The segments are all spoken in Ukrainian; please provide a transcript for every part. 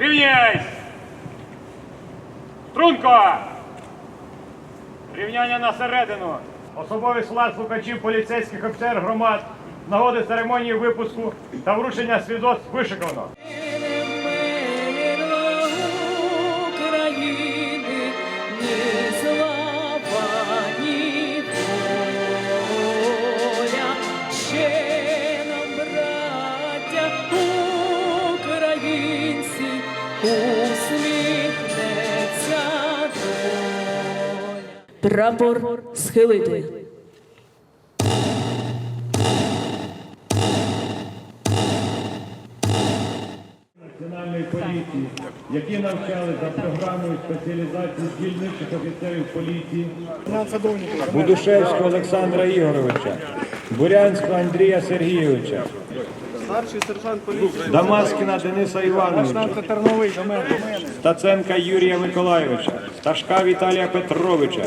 Рівняйсь! Струнко! Рівняння на середину. Особовий склад слухачів поліцейських офіцер громад нагоди церемонії випуску та вручення свідоцтв вишиковано. Прапор схилити. Національної поліції, які навчали за програмою спеціалізації дільничих офіцерів поліції, Будушевського Олександра Ігоровича, Бурянського Андрія Сергійовича, Старший сержант поліції. Дамаскіна Дениса Івановича, Терновий до мене. Стаценка Юрія Миколайовича, Сташка Віталія Петровича,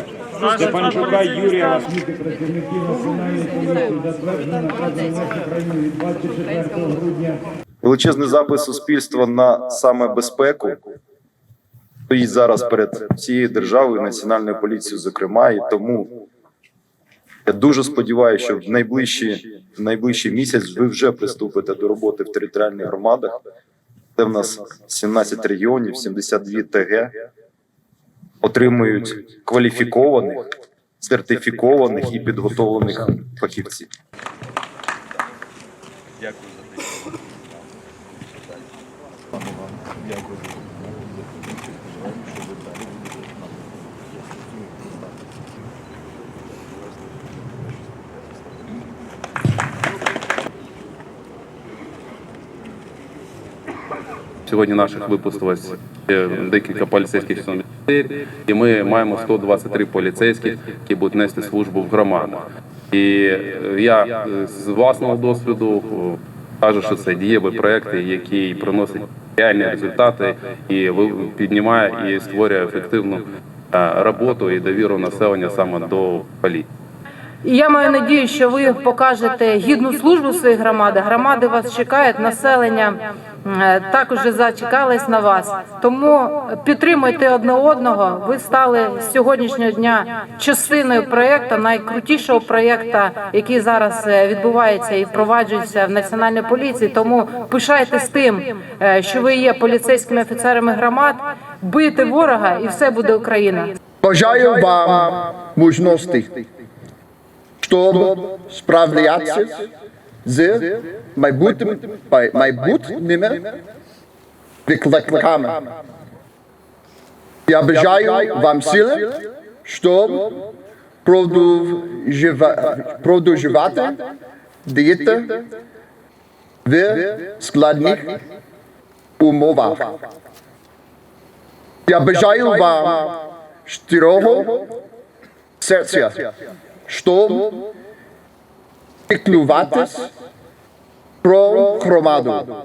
Степанчука Юрія Васильки працівників Національної поліції затверджено наказом нашої країни від 24 грудня величезний запит суспільства на саме безпеку стоїть зараз перед всією державою, національною поліцією, зокрема, і тому я дуже сподіваюся, що в найближчі в найближчий місяць ви вже приступите до роботи в територіальних громадах. Це в нас 17 регіонів, 72 ТГ отримують кваліфікованих, сертифікованих і підготовлених фахівців. Сьогодні наших випустилось е, декілька поліцейських офіцерів, і ми маємо 123 поліцейських, які будуть нести службу в громадах. І е, я е, з власного досвіду кажу, що це дієві проекти, які приносять реальні результати і піднімає і створює ефективну роботу і довіру населення саме до поліції. І я маю надію, що ви покажете гідну службу своїх громадах. Громади вас чекають, населення е, також вже зачекались на вас. Тому підтримуйте одне одного. Ви стали з сьогоднішнього дня частиною проєкту, найкрутішого проєкту, який зараз е, відбувається і впроваджується в національній поліції. Тому пишайтесь тим, е, що ви є поліцейськими офіцерами громад. Бийте ворога, і все буде Україна. Бажаю вам мужності, щоб справлятися з майбутнім- май- майбутніми викликами. Я бажаю вам сили, щоб продовжива- продовжувати діяти в складних умовах. Я бажаю вам щирого серця, щоб піклуватись про громаду,